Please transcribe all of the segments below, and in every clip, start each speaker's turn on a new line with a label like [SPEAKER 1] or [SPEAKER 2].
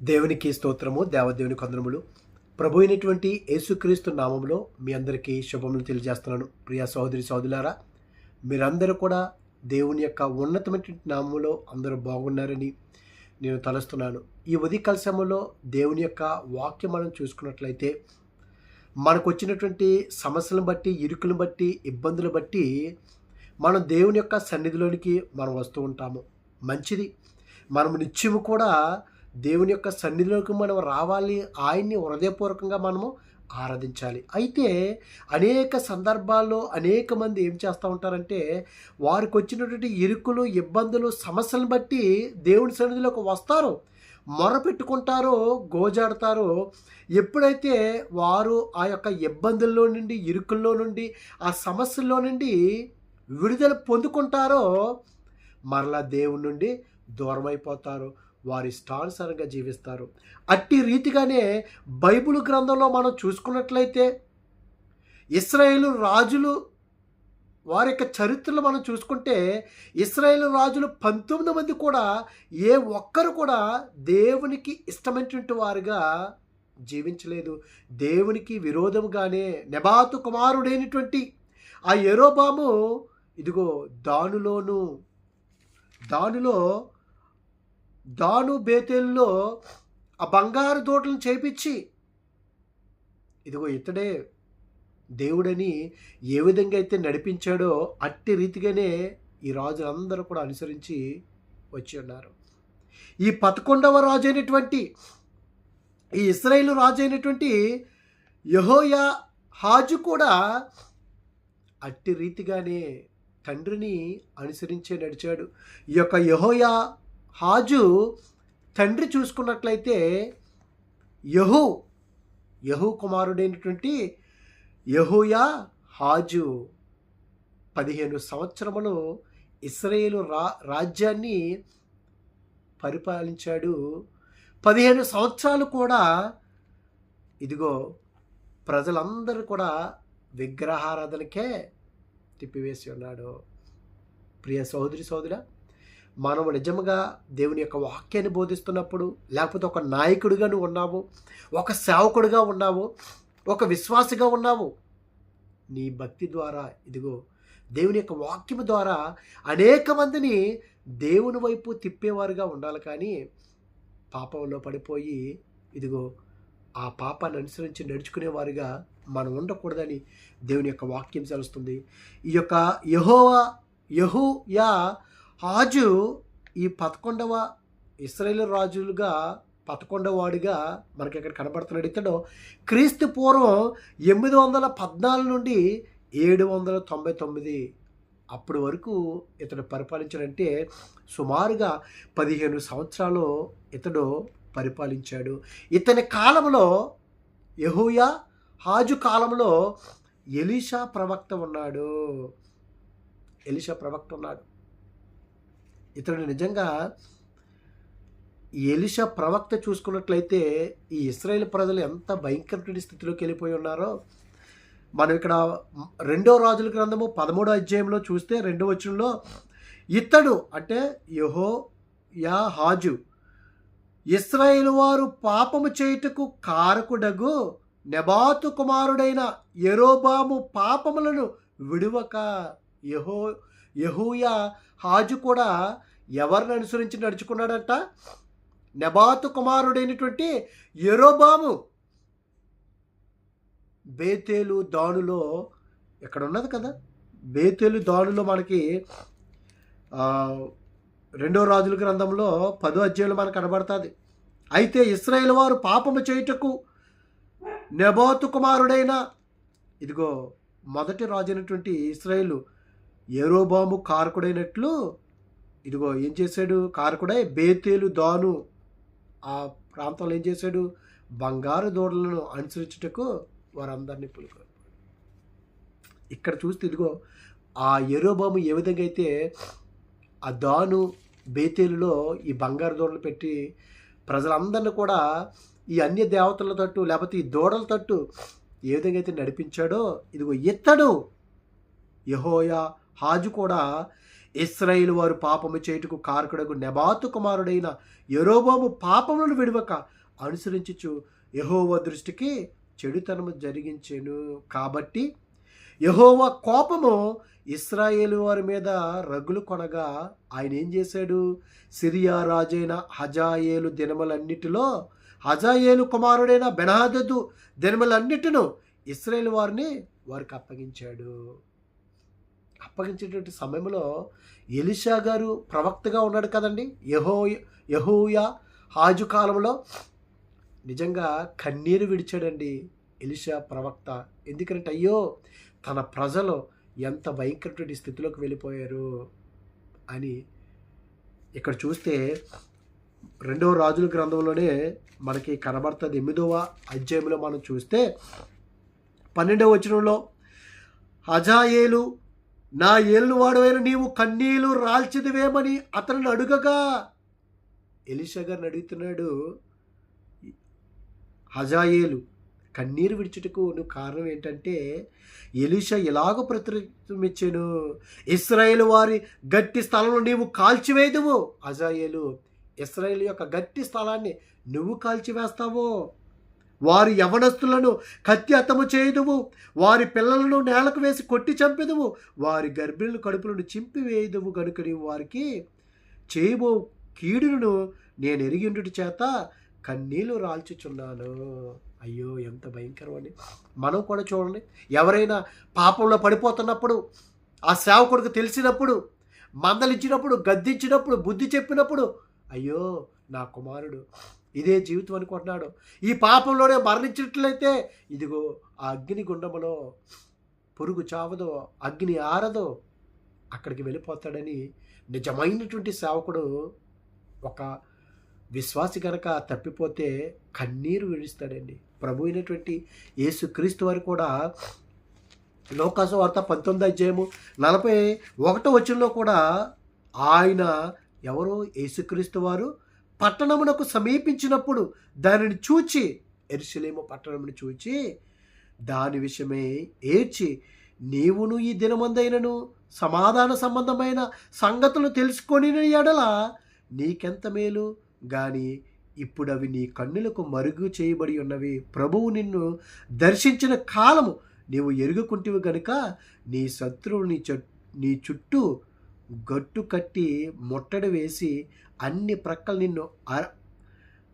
[SPEAKER 1] దేవునికి స్తోత్రము దేవదేవుని కొందరములు ప్రభు అయినటువంటి యేసుక్రీస్తు నామంలో మీ అందరికీ శుభములు తెలియజేస్తున్నాను. ప్రియ సహోదరి సోదరులారా మీరందరూ కూడా దేవుని యొక్క ఉన్నతమైనటువంటి నామంలో అందరూ బాగున్నారని నేను తలుస్తున్నాను. ఈ ఉదయకాల సమయంలో దేవుని యొక్క వాక్యం మనం చూసుకున్నట్లయితే మనకు వచ్చినటువంటి సమస్యలను బట్టి ఇరుకులను బట్టి ఇబ్బందులు బట్టి మనం దేవుని యొక్క సన్నిధిలోనికి మనం వస్తూ ఉంటాము. మంచిది. మనం నిత్యము కూడా దేవుని యొక్క సన్నిధిలోకి మనం రావాలి. ఆయన్ని హృదయపూర్వకంగా మనము ఆరాధించాలి. అయితే అనేక సందర్భాల్లో అనేక మంది ఏం చేస్తూ ఉంటారంటే వారికి వచ్చినటువంటి ఇరుకులు ఇబ్బందులు సమస్యలను బట్టి దేవుని సన్నిధిలోకి వస్తారు. మొరపెట్టుకుంటారో గోజాడతారో ఎప్పుడైతే వారు ఆ యొక్క ఇబ్బందుల్లో నుండి ఇరుకుల్లో నుండి ఆ సమస్యల్లో నుండి విడుదల పొందుకుంటారో మరలా దేవుని నుండి దూరం అయిపోతారు వారి ఇష్టానుసారంగా జీవిస్తారు. అట్టి రీతిగానే బైబిల్ గ్రంథంలో మనం చూసుకున్నట్లయితే ఇస్రాయేలు రాజులు వారి యొక్క చరిత్రలు మనం చూసుకుంటే ఇస్రాయేల్ రాజులు పంతొమ్మిది మంది కూడా ఏ ఒక్కరు కూడా దేవునికి ఇష్టమైనటువంటి వారుగా జీవించలేదు. దేవునికి విరోధముగానే నెబాతు కుమారుడైనటువంటి ఆ ఎరోబాము ఇదిగో దానిలోను దానిలో దాను బేతేల్లో ఆ బంగారు తోటలను చేపించి ఇదిగో ఇతడే దేవుడని ఏ విధంగా అయితే నడిపించాడో అట్టి రీతిగానే ఈ రాజులందరూ కూడా అనుసరించి వచ్చి ఉన్నారు. ఈ పదకొండవ రాజు అయినటువంటి ఈ ఇస్రాయేల్ రాజు అయినటువంటి యహోయా హాజు కూడా అట్టి రీతిగానే తండ్రిని అనుసరించే నడిచాడు. ఈ యొక్క యహోయా హాజు తండ్రి చూసుకున్నట్లయితే యహు యహు కుమారుడైనటువంటి యహూయా హాజు పదిహేను సంవత్సరములు ఇస్రాయేలు రా రాజ్యాన్ని పరిపాలించాడు. పదిహేను సంవత్సరాలు కూడా ఇదిగో ప్రజలందరూ కూడా విగ్రహారాధనకే తిప్పివేసి ఉన్నాడు. ప్రియ సోదరి సోదరా మనము నిజంగా దేవుని యొక్క వాక్యాన్ని బోధిస్తున్నప్పుడు లేకపోతే ఒక నాయకుడిగా నువ్వు ఉన్నావు ఒక సేవకుడిగా ఉన్నావు ఒక విశ్వాసిగా ఉన్నావు నీ భక్తి ద్వారా ఇదిగో దేవుని యొక్క వాక్యము ద్వారా అనేక మందిని దేవుని వైపు తిప్పేవారుగా ఉండాలి కానీ పాపంలో పడిపోయి ఇదిగో ఆ పాపాన్ని అనుసరించి నడుచుకునేవారుగా మనం ఉండకూడదని దేవుని యొక్క వాక్యం తెలుస్తుంది ఈ యొక్క యహోవా యహు యా హాజు ఈ పదకొండవ ఇస్రాయేల్ రాజులుగా పదకొండవాడిగా మనకి ఇక్కడ కనబడుతున్నాడు? ఇతడు క్రీస్తు పూర్వం ఎనిమిది వందల పద్నాలుగు నుండి ఏడు వందల తొంభై తొమ్మిది అప్పటి వరకు ఇతడు పరిపాలించాడంటే సుమారుగా పదిహేను సంవత్సరాలు ఇతడు పరిపాలించాడు. ఇతని కాలంలో యహూయా హాజు కాలంలో ఎలీషా ప్రవక్త ఉన్నాడు. ఎలీషా ప్రవక్త ఉన్నాడు. ఇతడు నిజంగా ఎలిషా ప్రవక్త చూసుకున్నట్లయితే ఈ ఇస్రాయేల్ ప్రజలు ఎంత భయంకరమైన స్థితిలోకి వెళ్ళిపోయి ఉన్నారో మనం ఇక్కడ రెండో రాజుల గ్రంథము పదమూడో అధ్యాయంలో చూస్తే రెండో వచనంలో ఇతడు అంటే యహో యా హాజు ఇస్రాయేల్ వారు పాపము చేయుటకు కారకుడగు నెబాతు కుమారుడైన ఎరోబాము పాపములను విడువక యహో యహూయా హాజు కూడా ఎవరిని అనుసరించి నడుచుకున్నాడంట? నెబాతు కుమారుడైనటువంటి ఎరోబాము బేతేలు దానులో ఇక్కడ ఉన్నది కదా? బేతేలు దానులో మనకి రెండో రాజుల గ్రంథంలో పదో అధ్యాయులు మనకు కనబడుతుంది. అయితే ఇస్రాయేల్ వారు పాపము చేయుటకు నెబాతు కుమారుడైన ఇదిగో మొదటి రాజు అయినటువంటి ఇస్రాయేలు ఏరోబాము కారకుడైనట్లు ఇదిగో ఏం చేశాడు? కారకుడై బేతేలు దాను. ఆ ప్రాంతంలో ఏం చేశాడు? బంగారు దూడలను అనుసరించుటకు వారందరినీ పులుకు ఇక్కడ చూస్తే ఇదిగో ఆ ఎరోబాము ఏ విధంగా అయితే ఆ దాను బేతేలులో ఈ బంగారు దూడలు పెట్టి ప్రజలందరిని కూడా ఈ అన్య దేవతల తట్టు లేకపోతే ఈ దూడల తట్టు ఏ విధంగా అయితే నడిపించాడో ఇదిగో ఇత్తడు యహోయా హాజు కూడా ఇస్రాయిల్ వారు పాపము చేయుటకు కారకుడకు నెబాతు కుమారుడైన యరోబోము పాపములను విడవక అనుసరించుచు యహోవ దృష్టికి చెడుతనము జరిగించెను. కాబట్టి యహోవ కోపము ఇస్రాయేలు వారి మీద రగులు కొనగా ఆయన ఏం చేశాడు? సిరియా రాజైన హజాయేలు దినములన్నిటిలో హజాయేలు కుమారుడైన బెనాదదు దినములన్నిటిను ఇస్రాయేల్ వారిని వారికి అప్పగించాడు. అప్పగించేటువంటి సమయంలో ఎలిషా గారు ప్రవక్తగా ఉన్నాడు కదండి. యహో యహోయా హాజు కాలంలో నిజంగా కన్నీరు విడిచాడండి ఎలిషా ప్రవక్త. ఎందుకంటే అయ్యో తన ప్రజలు ఎంత భయంకరమైన స్థితిలోకి వెళ్ళిపోయారు అని ఇక్కడ చూస్తే రెండవ రాజుల గ్రంథంలోనే మనకి కనబడుతుంది. ఎనిమిదవ అధ్యాయంలో మనం చూస్తే పన్నెండవ వచనంలో హజాయేలు నా ఏలువాడవైన నీవు కన్నీలు రాల్చిదివేమని అతనిని అడుగగా. ఎలిషా గారిని అడుగుతున్నాడు హజాయేలు కన్నీరు విడిచుటకు నువ్వు కారణం ఏంటంటే ఎలిష ఎలాగ ప్రత్యుత్వం ఇచ్చాను. ఇస్రాయేల్ వారి గట్టి స్థలంలో నీవు కాల్చివేదువు. అజాయేలు ఇస్రాయేల్ యొక్క గట్టి స్థలాన్ని నువ్వు కాల్చివేస్తావో. వారి యవనస్తులను కత్తి అత్తము చేయదువు. వారి పిల్లలను నేలకు వేసి కొట్టి చంపెదువు. వారి గర్భిణుల కడుపులను చింపివేయదువు గనుక నీవు వారికి చేయబో కీడును నేను ఎరిగిండుటి చేత కన్నీళ్ళు రాల్చుచున్నాను. అయ్యో ఎంత భయంకరమని మనం కూడా చూడండి ఎవరైనా పాపంలో పడిపోతున్నప్పుడు ఆ సేవకుడికి తెలిసినప్పుడు మందలించినప్పుడు గద్దించినప్పుడు బుద్ధి చెప్పినప్పుడు అయ్యో నా కుమారుడు ఇదే జీవితం అనుకుంటున్నాడు. ఈ పాపంలోనే మరణించినట్లయితే ఇదిగో ఆ అగ్ని గుండములో పురుగు చావదో అగ్ని ఆరదో అక్కడికి వెళ్ళిపోతాడని నిజమైనటువంటి సేవకుడు ఒక విశ్వాసి కనుక తప్పిపోతే కన్నీరు విడుస్తాడండి. ప్రభు అయినటువంటి యేసుక్రీస్తు వారు కూడా లోకాసు వార్త పంతొమ్మిది అధ్యాయము నలభై ఒకటో వచనంలో కూడా ఆయన ఎవరో? యేసుక్రీస్తు వారు పట్టణమునకు సమీపించినప్పుడు దానిని చూచి ఎరుసలేము పట్టణమును చూచి దాని విషయమే ఏడ్చి నీవును ఈ దినమందైనను సమాధాన సంబంధమైన సంగతులు తెలుసుకొని ఎడల నీకెంత మేలు? గాని ఇప్పుడు అవి నీ కన్నులకు మరుగు చేయబడి ఉన్నవి. ప్రభువు నిన్ను దర్శించిన కాలము నీవు ఎరుగుకుంటివి గనుక నీ శత్రువుని చు నీ చుట్టూ గట్టు కట్టి ముట్టడి వేసి అన్ని ప్రక్కలు నిన్ను అర-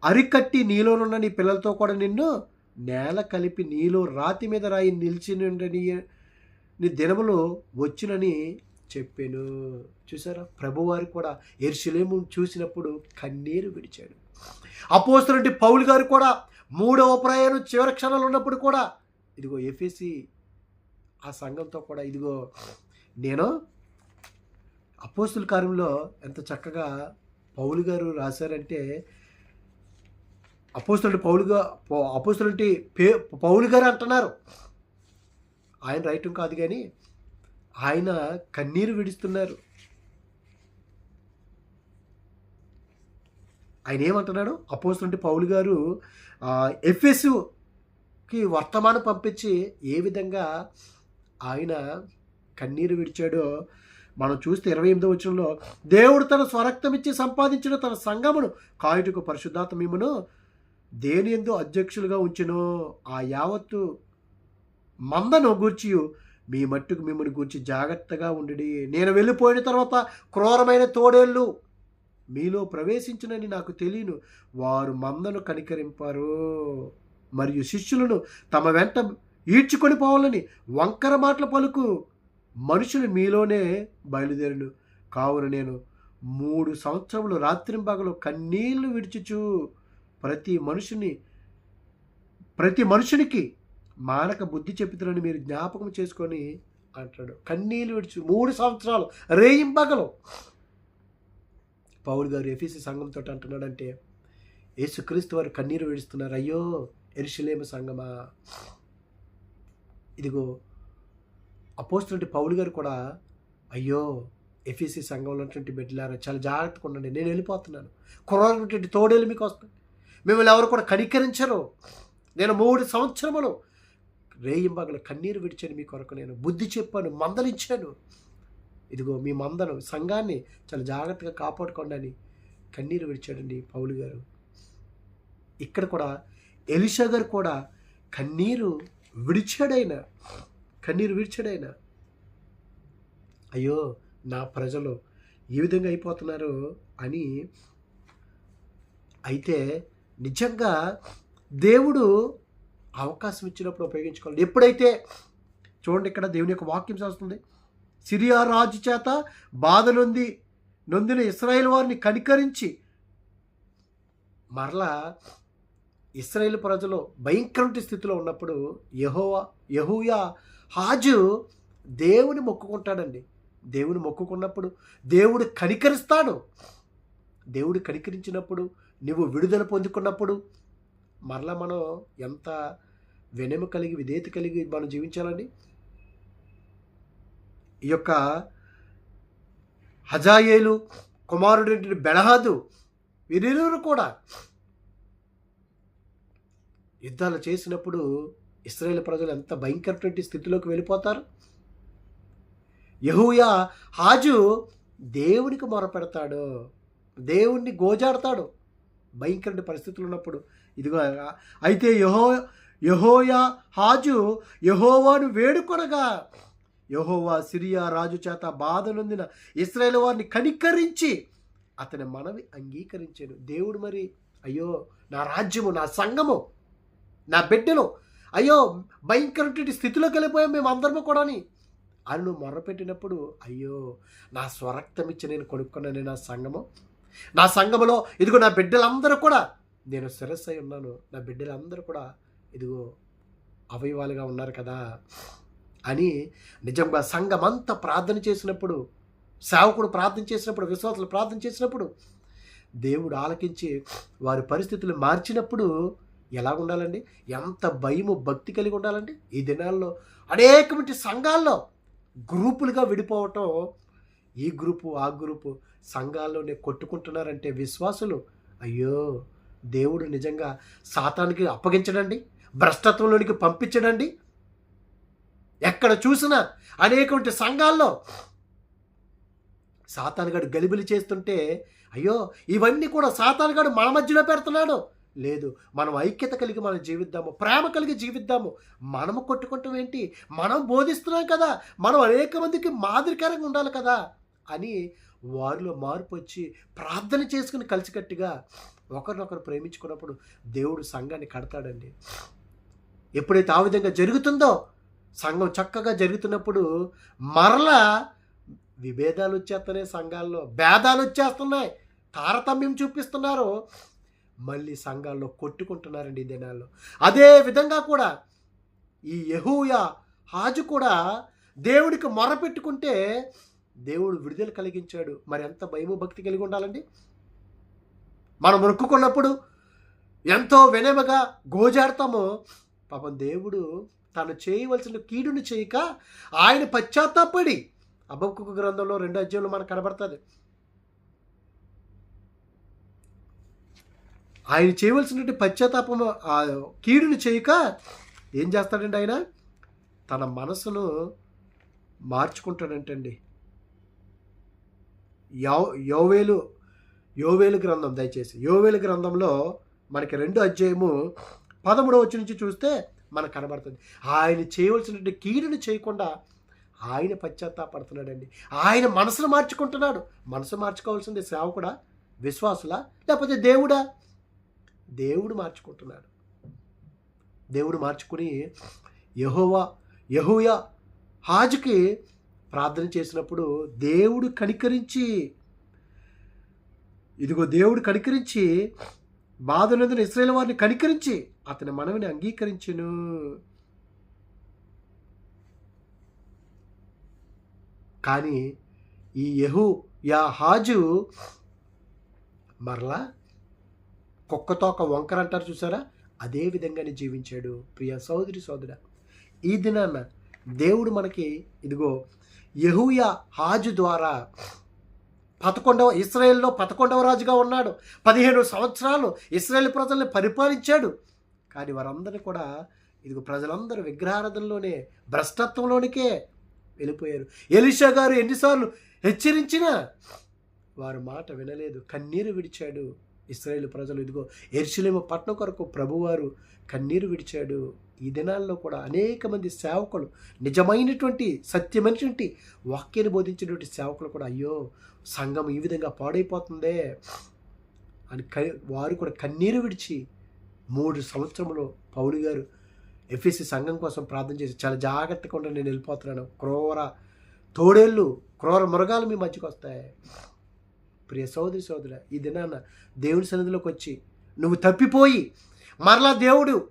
[SPEAKER 1] అరికట్టి నీలోనున్న నీ పిల్లలతో కూడా నిన్ను నేల కలిపి నీలో రాతి మీద రాయి నిలిచినుండని నీ దినములు వచ్చునని చెప్పాను. చూసారా? ప్రభువారు కూడా ఎర్షులేము చూసినప్పుడు కన్నీరు విడిచాడు. అపోస్తులంటి పౌలు గారు కూడా మూడవ ప్రయాణం చివరి క్షణాలు ఉన్నప్పుడు కూడా ఇదిగో ఎఫ్ఎసి ఆ సంఘంతో కూడా ఇదిగో నేను అపోస్తుల కార్యంలో ఎంత చక్కగా పౌలు గారు రాశారంటే అపోస్తులంటి పౌలుగా అపోస్తులంటి పే పౌలు గారు అంటున్నారు. ఆయన రైటం కాదు కానీ ఆయన కన్నీరు విడుస్తున్నారు. ఆయన ఏమంటున్నాడు? అపోస్తులంటి పౌలు గారు ఎఫ్ఎస్కి వర్తమానం పంపించి ఏ విధంగా ఆయన కన్నీరు విడిచాడో మనం చూస్తే ఇరవై ఎనిమిదో వచనంలో దేవుడు తన స్వరక్తమిచ్చి సంపాదించిన తన సంఘమును కాయుటకు పరిశుద్ధాత్మ మిమ్మను దేని ఎందు అధ్యక్షులుగా ఉంచినో ఆ యావత్తు మందను గూర్చి మీ మట్టుకు మిమ్మల్ని గూర్చి జాగ్రత్తగా ఉండి నేను వెళ్ళిపోయిన తర్వాత క్రూరమైన తోడేళ్ళు మీలో ప్రవేశించినని నాకు తెలియను. వారు మందను కనికరింపారు మరియు శిష్యులను తమ వెంట ఈడ్చుకొని పోవాలని వంకర మాటల పలుకు. మనుషులు మీలోనే బయలుదేరును. కావున నేను మూడు సంవత్సరములు రాత్రింపగలు కన్నీళ్ళు విడిచుచు ప్రతి మనుషుని ప్రతి మనుషునికి మానక బుద్ధి చెప్పుతున్నని మీరు జ్ఞాపకం చేసుకొని అంటాడు. కన్నీళ్ళు విడిచి మూడు సంవత్సరాలు రేయింపగలు. పౌరు గారు ఎఫీసీ సంఘంతో అంటున్నాడంటే యేసుక్రీస్తు వారు కన్నీరు విడుస్తున్నారు. అయ్యో ఎరుషులేమ సంగమా ఇదిగో అపోస్తున్నటువంటి పౌలు గారు కూడా అయ్యో ఎఫీసీ సంఘంలో ఉన్నటువంటి బిడ్డలారా చాలా జాగ్రత్తగా ఉండండి నేను వెళ్ళిపోతున్నాను. కొరటువంటి తోడేలు మీకు వస్తుంది మిమ్మల్ని ఎవరు కూడా కనికరించరు. నేను మూడు సంవత్సరములు రేయింబాగల కన్నీరు విడిచాను మీ కొరకు నేను బుద్ధి చెప్పాను మందలించాను. ఇదిగో మీ మందను సంఘాన్ని చాలా జాగ్రత్తగా కాపాడుకోండి అని కన్నీరు విడిచాడండి పౌలు గారు. ఇక్కడ కూడా ఎలిషా గారు కూడా కన్నీరు విడిచాడైనా కన్నీరు విడిచాడైనా అయ్యో నా ప్రజలు ఏ విధంగా అయిపోతున్నారు అని అయితే నిజంగా దేవుడు అవకాశం ఇచ్చినప్పుడు ఉపయోగించుకోవాలి. ఎప్పుడైతే చూడండి ఇక్కడ దేవుని యొక్క వాక్యం చేస్తుంది సిరియా రాజు చేత బాధ నొంది నొందిన ఇస్రాయేల్ వారిని కనికరించి మరలా ఇస్రాయేల్ ప్రజలు భయంకరమైన స్థితిలో ఉన్నప్పుడు యహోవా యహూయా హాజు దేవుని మొక్కుకుంటాడండి. దేవుని మొక్కుకున్నప్పుడు దేవుడు కనికరిస్తాడు. దేవుడు కనికరించినప్పుడు నువ్వు విడుదల పొందుకున్నప్పుడు మరలా మనం ఎంత వెనెమ కలిగి విధేయత కలిగి మనం జీవించాలండి? ఈ యొక్క హజాయేలు కుమారుడు బెళహాదు వీరిరువురు కూడా యుద్ధాలు చేసినప్పుడు ఇస్రాయేల్ ప్రజలు ఎంత భయంకరటువంటి స్థితిలోకి వెళ్ళిపోతారు? యహూయా హాజు దేవునికి మొరపెడతాడు. దేవుణ్ణి గోజాడతాడు. భయంకరమైన పరిస్థితులు ఉన్నప్పుడు ఇదిగో అయితే యహో యహోయా హాజు యహోవాను వేడుకొనగా యహోవా సిరియా రాజు చేత బాధ నొందిన ఇస్రాయేల్ వారిని కనికరించి అతని మనవి అంగీకరించాడు దేవుడు మరి అయ్యో నా రాజ్యము నా సంఘము నా బిడ్డలు అయ్యో భయంకరమైన స్థితిలోకి వెళ్ళిపోయాం మేము అందరము కూడాని. అని నువ్వు మొర్రపెట్టినప్పుడు అయ్యో నా స్వరక్తం ఇచ్చి నేను కొనుక్కున్నాను నా సంఘము నా సంఘములో ఇదిగో నా బిడ్డలందరూ కూడా నేను శిరస్సు అయి ఉన్నాను. నా బిడ్డలందరూ కూడా ఇదిగో అవయవాలుగా ఉన్నారు కదా అని నిజంగా సంఘం అంతా ప్రార్థన చేసినప్పుడు సేవకుడు ప్రార్థన చేసినప్పుడు విశ్వాసులు ప్రార్థన చేసినప్పుడు దేవుడు ఆలకించి వారి పరిస్థితులు మార్చినప్పుడు ఎలా ఉండాలండి ఎంత భయము భక్తి కలిగి ఉండాలండి? ఈ దినాల్లో అనేకమంటి సంఘాల్లో గ్రూపులుగా విడిపోవటం ఈ గ్రూపు ఆ గ్రూపు సంఘాల్లోనే కొట్టుకుంటున్నారంటే విశ్వాసులు అయ్యో! దేవుడు నిజంగా సాతానికి అప్పగించడండి భ్రష్టత్వంలోనికి పంపించడండి. ఎక్కడ చూసినా అనేకమంటి సంఘాల్లో సాతానుగాడు గలిబిలి చేస్తుంటే అయ్యో! ఇవన్నీ కూడా సాతానుగాడు మన మధ్యలో పెడుతున్నాడు. లేదు మనం ఐక్యత కలిగి మనం జీవిద్దాము ప్రేమ కలిగి జీవిద్దాము. మనము కొట్టుకుంటాం ఏంటి? మనం బోధిస్తున్నాం కదా మనం అనేక మందికి మాదిరికరంగా ఉండాలి కదా అని వారిలో మార్పు వచ్చి ప్రార్థన చేసుకుని కలిసికట్టుగా ఒకరినొకరు ప్రేమించుకున్నప్పుడు దేవుడు సంఘాన్ని కడతాడండి. ఎప్పుడైతే ఆ విధంగా జరుగుతుందో సంఘం చక్కగా జరుగుతున్నప్పుడు మరలా విభేదాలు వచ్చేస్తున్నాయి సంఘాల్లో భేదాలు వచ్చేస్తున్నాయి. తారతమ్యం చూపిస్తున్నారు. మళ్ళీ సంఘాల్లో కొట్టుకుంటున్నారండి ఈ దినాల్లో. అదే విధంగా కూడా ఈ యహూయా హాజు కూడా దేవుడికి మొరపెట్టుకుంటే దేవుడు విడుదల కలిగించాడు. మరి ఎంత భయము భక్తి కలిగి ఉండాలండి? మనం మొక్కుకున్నప్పుడు ఎంతో వినయమగా గోజాడతామో పాపం దేవుడు తను చేయవలసిన కీడును చేయక ఆయన పశ్చాత్తాపడి అబ్బకు గ్రంథంలో రెండు అధ్యాయంలో మనకు కనబడుతుంది. ఆయన చేయవలసినటువంటి పశ్చాత్తాపం ఆ చేయక ఏం చేస్తాడండి ఆయన? తన మనసును మార్చుకుంటాడంటండి. యో యోవేలు యోవేలు గ్రంథం దయచేసి. యోవేలు గ్రంథంలో మనకి రెండు అధ్యాయము పదమూడవ వచ్చి నుంచి చూస్తే మనకు కనబడుతుంది. ఆయన చేయవలసినటువంటి కీడును చేయకుండా ఆయన పశ్చాత్తాపడుతున్నాడండి. ఆయన మనసును మార్చుకుంటున్నాడు. మనసు మార్చుకోవాల్సింది సేవకుడా? విశ్వాసులా? లేకపోతే దేవుడా? దేవుడు మార్చుకుంటున్నాడు. దేవుడు మార్చుకుని యహోవా యహోయా హాజుకి ప్రార్థన చేసినప్పుడు దేవుడు కనికరించి ఇదిగో దేవుడు కనికరించి బాధనందున ఇస్రాయేల్ వారిని కనికరించి అతని మనవిని అంగీకరించును. కానీ ఈ యహు యా హాజు మరలా కుక్కతోక వంకర అంటారు చూసారా? అదే విధంగానే జీవించాడు ప్రియ సోదరి సోదర. ఈ దినాన దేవుడు మనకి ఇదిగో యహూయా హాజు ద్వారా పదకొండవ ఇస్రాయేల్లో పదకొండవ రాజుగా ఉన్నాడు. పదిహేడు సంవత్సరాలు ఇస్రాయేల్ ప్రజల్ని పరిపాలించాడు. కానీ వారందరూ కూడా ఇదిగో ప్రజలందరూ విగ్రహారాధనలోనే భ్రష్టత్వంలోనికే వెళ్ళిపోయారు. ఎలిషా గారు ఎన్నిసార్లు హెచ్చరించినా వారు మాట వినలేదు. కన్నీరు విడిచాడు ఇస్రాయేల్ ప్రజలు ఇదిగో ఎర్షులేము పట్నం కొరకు ప్రభువారు కన్నీరు విడిచాడు. ఈ దినాల్లో కూడా అనేక మంది సేవకులు నిజమైనటువంటి సత్యమైనటువంటి వాక్యాన్ని బోధించినటువంటి సేవకులు కూడా అయ్యో సంఘం ఈ విధంగా పాడైపోతుందే అని క వారు కూడా కన్నీరు విడిచి మూడు సంవత్సరంలో పౌలు గారు ఎఫ్ఎస్సి సంఘం కోసం ప్రార్థన చేసి చాలా జాగ్రత్తగా ఉండి నేను వెళ్ళిపోతున్నాను. క్రోర తోడేళ్ళు క్రూర మృగాలు మీ మధ్యకు వస్తాయి. ప్రియ సోదరి సోదర ఈ దినాన దేవుని సన్నిధిలోకి వచ్చి నువ్వు తప్పిపోయి మరలా దేవుడు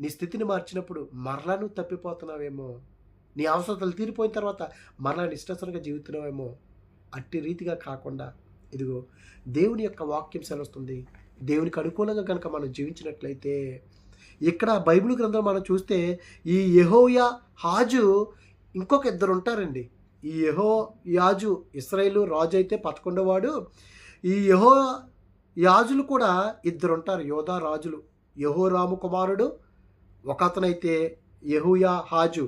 [SPEAKER 1] నీ స్థితిని మార్చినప్పుడు మరలా నువ్వు తప్పిపోతున్నావేమో నీ అవసరతలు తీరిపోయిన తర్వాత మరలా నిష్ఠసరంగా జీవిస్తున్నావేమో అట్టి రీతిగా కాకుండా ఇదిగో దేవుని యొక్క వాక్యం సెలవుస్తుంది. దేవునికి అనుకూలంగా కనుక మనం జీవించినట్లయితే ఇక్కడ బైబిల్ గ్రంథం మనం చూస్తే ఈ యహోయా హాజు ఇంకొక ఇద్దరు ఉంటారండి. ఈ యహో యాజు ఇస్రాయేలు రాజు అయితే పదకొండవాడు ఈ యహో యాజులు కూడా ఇద్దరు ఉంటారు యోధా రాజులు. యహో రాము కుమారుడు ఒక అతనైతే యహూయా హాజు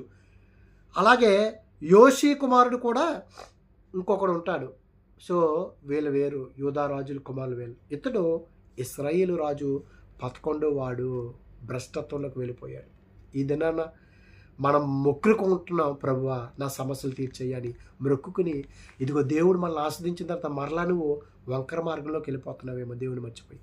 [SPEAKER 1] అలాగే యోషి కుమారుడు కూడా ఇంకొకడు ఉంటాడు సో వీళ్ళు వేరు యూదా రాజులు కుమారులు వేలు ఇతడు ఇస్రాయేలు రాజు పదకొండో వాడు భ్రష్టత్వంలోకి వెళ్ళిపోయాడు. ఈ దినాన మనం మొక్కుకుంటున్నాం ప్రభువా నా సమస్యలు తీర్చేయని మొక్కుకుని ఇదిగో దేవుడు మనల్ని ఆస్వాదించిన తర్వాత మరలా నువ్వు వంకర మార్గంలోకి వెళ్ళిపోతున్నావేమో దేవుని మర్చిపోయి.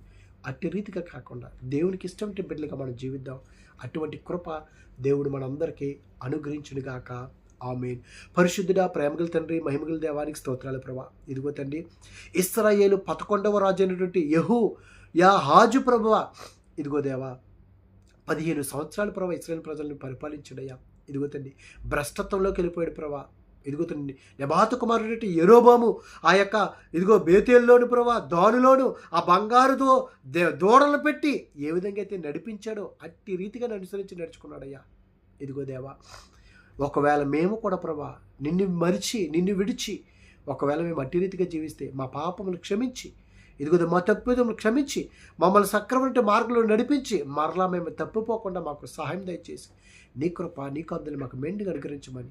[SPEAKER 1] అట్టి రీతిగా కాకుండా దేవునికి ఇష్టం బిడ్డలుగా మనం జీవిద్దాం. అటువంటి కృప దేవుడు మనందరికీ అనుగ్రహించునుగాక. ఆమెన్. పరిశుద్ధుడా ప్రేమగల తండ్రి మహిమగల దేవానికి స్తోత్రాలు ప్రభా ఇదిగో తండ్రి ఇస్రాయేలు పదకొండవ రాజు అయినటువంటి యహు యా హాజు ప్రభువ. ఇదిగో దేవా పదిహేను సంవత్సరాల ప్రభా ఇస్రాయల్ ప్రజలను పరిపాలించుడయ్యా. ఇదిగో తండ్రి భ్రష్టత్వంలోకి వెళ్ళిపోయాడు ప్రభా. ఇదిగో తండ్రి నెబాతు కుమారుడు ఎరోబాము ఆ యొక్క ఇదిగో బేతేల్లోను ప్రభా దానిలోను ఆ బంగారుతో దే దూడలు పెట్టి ఏ విధంగా అయితే నడిపించాడో అట్టి రీతిగా అనుసరించి నడుచుకున్నాడయ్యా. ఇదిగో దేవా ఒకవేళ మేము కూడా ప్రభా నిన్ను మరిచి నిన్ను విడిచి ఒకవేళ మేము అట్టి రీతిగా జీవిస్తే మా పాపములు క్షమించి ఇదిగో మా తప్పిదములు క్షమించి మమ్మల్ని సక్రమైన మార్గంలో నడిపించి మరలా మేము తప్పిపోకుండా మాకు సహాయం దయచేసి నీ కృప నీ కందులు మాకు మెండుగా అనుగ్రహించమని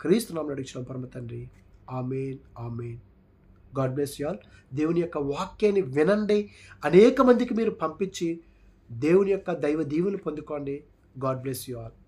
[SPEAKER 1] క్రీస్తునామం నడిచిన పరమ తండ్రి. Amen amen. God bless you all. దేవుని యొక్క వాక్యాన్ని వినండి. అనేక మందికి మీరు పంపించి దేవుని యొక్క దైవ దీవులు పొందుకోండి. God bless you all.